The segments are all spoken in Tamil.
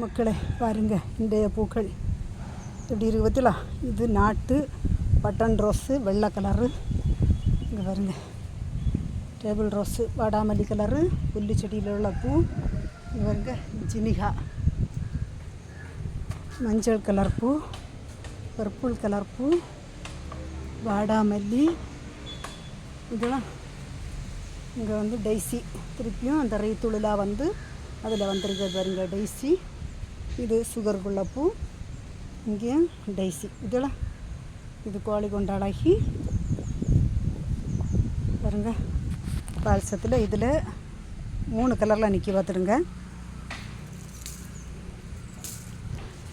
மக்களே பாருங்க இன்றைய பூக்கள். எப்படி இருக்கு பார்த்தீங்களா இது நாட்டு பட்டன் ரோஸு வெள்ளை கலரு. இங்கே பாருங்க. டேபிள் ரோஸு வாடாமல்லி கலரு புல்லு செடியில் உள்ள பூ. இங்கே பாருங்க ஜினிகா. மஞ்சள் கலர் பூ பர்பிள் கலர் பூ வாடாமல்லி. இதெல்லாம் இங்கே வந்து டெய்ஸி திருப்பியும் அந்த ரைத்துளிலாக வந்து அதில் வந்திருக்கிறது பாருங்க டெய்ஸி இது சுகர் குள்ளப்பூ இங்கேயும் டைசி. இதெல்லாம் இது கோழி கொண்டாடாகி பாருங்க பால்சத்தில் இதில் மூணு கலரில் நிற்கி பார்த்துடுங்க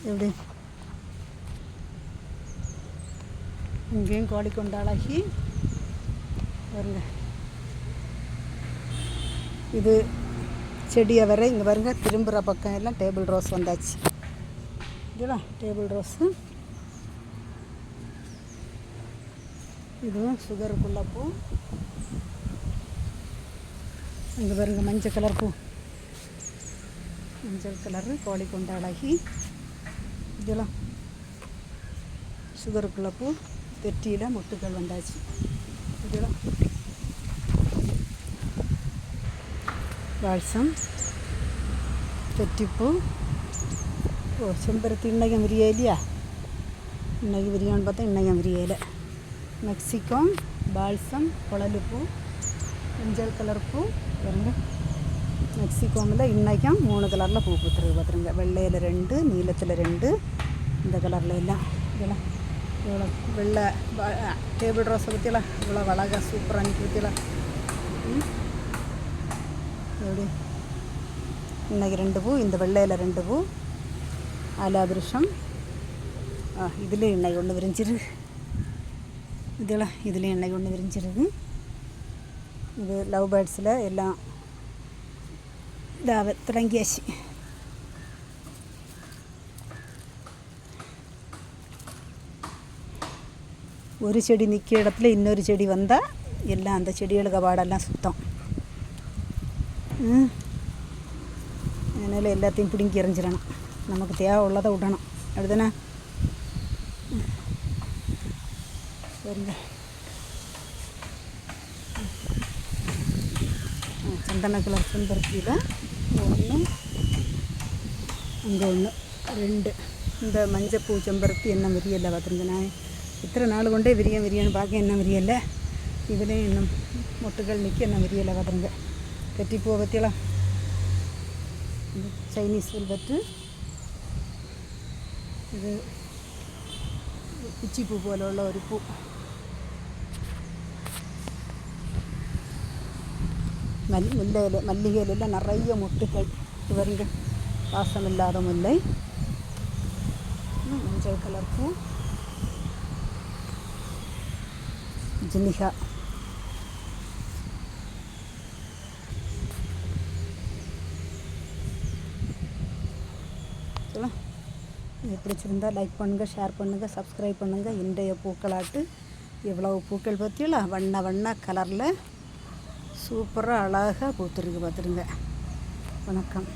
எப்படி? இங்கேயும் கோழி கொண்டாடாகி பாருங்க. இது செடியை வர இங்கே பாருங்க திரும்புகிற பக்கம் எல்லாம் டேபிள் ரோஸ் வந்தாச்சு. இதெல்லாம் டேபிள் ரோஸு இதுவும் சுகருக்குள்ள பூ. இங்கே பாருங்க மஞ்சள் கலர் பூ. மஞ்சள் கலரு கோழி கொண்ட அழகி இதெல்லாம் சுகருக்குள்ள பூ. தெட்டியில் மொட்டுக்கள் வந்தாச்சு. இதெல்லாம் വാത്സം തെറ്റിപ്പൂ ഓ ചെമ്പരത്തി ഇണ്ണകം വിരിയയില്ല ഇണ്ണകി വിരിയാൻ பார்த்தா ഇണ്ണകം വിരിയയില மெக்சிகம் பால்சம் குழலுப்பூ மஞ்சள் கலர் பூ பாருங்க மெக்சிகோமில் இன்னைக்கும் மூணு கலரில் பூ பூத்துருக்கு பார்த்துருங்க வெள்ளையில் ரெண்டு நீலத்தில் ரெண்டு இந்த கலரில் எல்லாம் இதெல்லாம் இவ்வளோ வெள்ளை டேபிள் ரோஸை பற்றியெல்லாம் இவ்வளோ அழகாக சூப்பராக அனுப்பி பற்றியெல்லாம் எப்படி இன்னைக்கு ரெண்டு பூ இந்த வெள்ளையில் ரெண்டு பூ ஆலாபிருஷம் ஆ இதுலேயும் எண்ணெய் ஒன்று விரிஞ்சிரு இதெல்லாம் இதுலேயும் எண்ணெய் ஒன்று விரிஞ்சிருக்கு இது லவ் பேர்ட்ஸில் எல்லாம் இதாக தொடங்கியாச்சு ஒரு செடி நிற்கிற இடத்துல இன்னொரு செடி வந்தால் எல்லாம் அந்த செடிகளுக்கு பாடெல்லாம் சுத்தம் அதனால் எல்லாத்தையும் பிடுங்கி எறிஞ்சிடணும். நமக்கு தேவை உள்ளதை விடணும். அப்படிதானே? சரிங்க. சந்தன கலர் செம்பருத்தியில் ஒன்று அங்கே ஒன்று ரெண்டு. இந்த மஞ்சப்பூ செம்பருத்தி என்ன விரியலை பார்த்துருங்க நான். இத்தனை நாள் கொண்டே விரியம் விரியன்னு பார்க்க என்ன விரியலை இதுலேயும் இன்னும் மொட்டுகள் நிற்க என்ன விரியலை பார்த்துருங்க കെട്ടിപ്പോ പത്തികളാ ചൈനീസ് വെൽവെറ്റ് ഇത് പിച്ചിപ്പൂ പോലുള്ള ഒരു പൂ. മുല്ലയില മല്ലികയിലെല്ലാം നിറയെ മുട്ടുകൾ. ഇവരുണ്ട് വാസമില്ലാതെ മുല്ല. മഞ്ചൾ കളർ പൂ. ജിനിഹ. சொல்ல இது பிடிச்சிருந்தா லைக் பண்ணுங்கள் ஷேர் பண்ணுங்கள் சப்ஸ்கிரைப் பண்ணுங்கள் இன்றைய பூக்களாட்டு இவ்வளவு பூக்கள் பார்த்தீங்களா வண்ண வண்ண கலரில் சூப்பராக அழகாக பூத்துருக்கு பார்த்துருங்க. வணக்கம்.